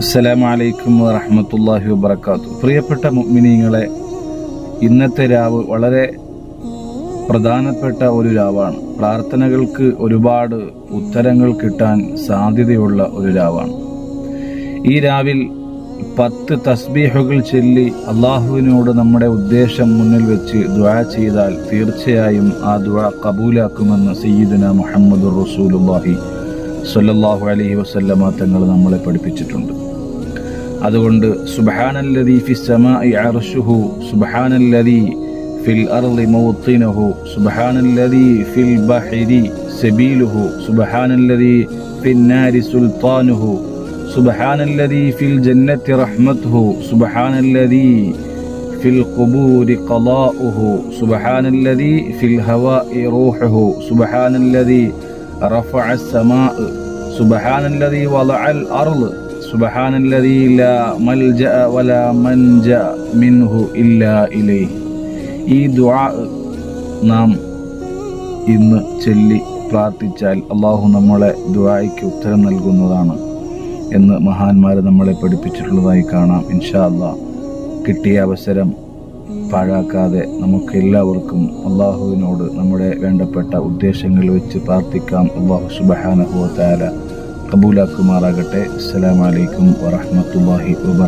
അസ്സലാമു വറഹമത്തല്ലാഹി വബറകാതുഹു. പ്രിയപ്പെട്ട മുഗ്മിനീങ്ങളെ ഇന്നത്തെ രാവ് വളരെ പ്രധാനപ്പെട്ട ഒരു രാവാണ്. പ്രാർത്ഥനകൾക്ക് ഒരുപാട് ഉത്തരങ്ങൾ കിട്ടാൻ സാധ്യതയുള്ള ഒരു രാവാണ്. ഈ രാവിൽ പത്ത് തസ്ബീഹുകൾ ചൊല്ലി അള്ളാഹുവിനോട് നമ്മുടെ ഉദ്ദേശം മുന്നിൽ വെച്ച് ദുആ ചെയ്താൽ തീർച്ചയായും ആ ദുആ കബൂലാക്കുമെന്ന് സയ്യിദുന മുഹമ്മദ് റസൂലുള്ളാഹി സ്വല്ലല്ലാഹു അലൈഹി വസല്ലമ തങ്ങൾ നമ്മളെ പഠിപ്പിച്ചിട്ടുണ്ട് അതുകൊണ്ട് സുബ്ഹാനല്ലദീ ഫിസ് സമാഇ അർശുഹു സുബ്ഹാനല്ലദീ ഫിൽ അർളി മൗത്തിനഹു സുബ്ഹാനല്ലദീ ഫിൽ ബഹരി സബീലുഹു സുബ്ഹാനല്ലദീ ഫിൻ നാരി സുൽത്താനുഹു സുബ്ഹാനല്ലദീ ഫിൽ ജന്നത്തി റഹ്മത്തുഹു സുബ്ഹാനല്ലദീ في القبور قضاؤه سبحان الذي في الهواء روحه سبحان الذي رفع السماء سبحان الذي وضع الأرض سبحان الذي لا ملجأ ولا منجأ منه إلا إليه ഈ ദുആ നാം ഇന്ന് ചൊല്ലി പ്രാർത്ഥിച്ചാൽ അള്ളാഹു നമ്മളെ ദുആയ്ക്ക് ഉത്തരം നൽകുന്നതാണ് എന്ന് മഹാന്മാർ നമ്മളെ പഠിപ്പിച്ചിട്ടുള്ളതായി കാണാം ഇൻഷാ അള്ളാഹ് കിട്ടിയ അവസരം പാഴാക്കാതെ നമുക്ക് എല്ലാവർക്കും അള്ളാഹുവിനോട് നമ്മുടെ വേണ്ടപ്പെട്ട ഉദ്ദേശങ്ങൾ വെച്ച് പ്രാർത്ഥിക്കാം. അള്ളാഹു സുബഹാനഹുവ താല കബൂലാക്കുമാറാകട്ടെ. അസ്സലാമലൈക്കും വറഹമത്തല്ലാഹി വബർക്കാത്തു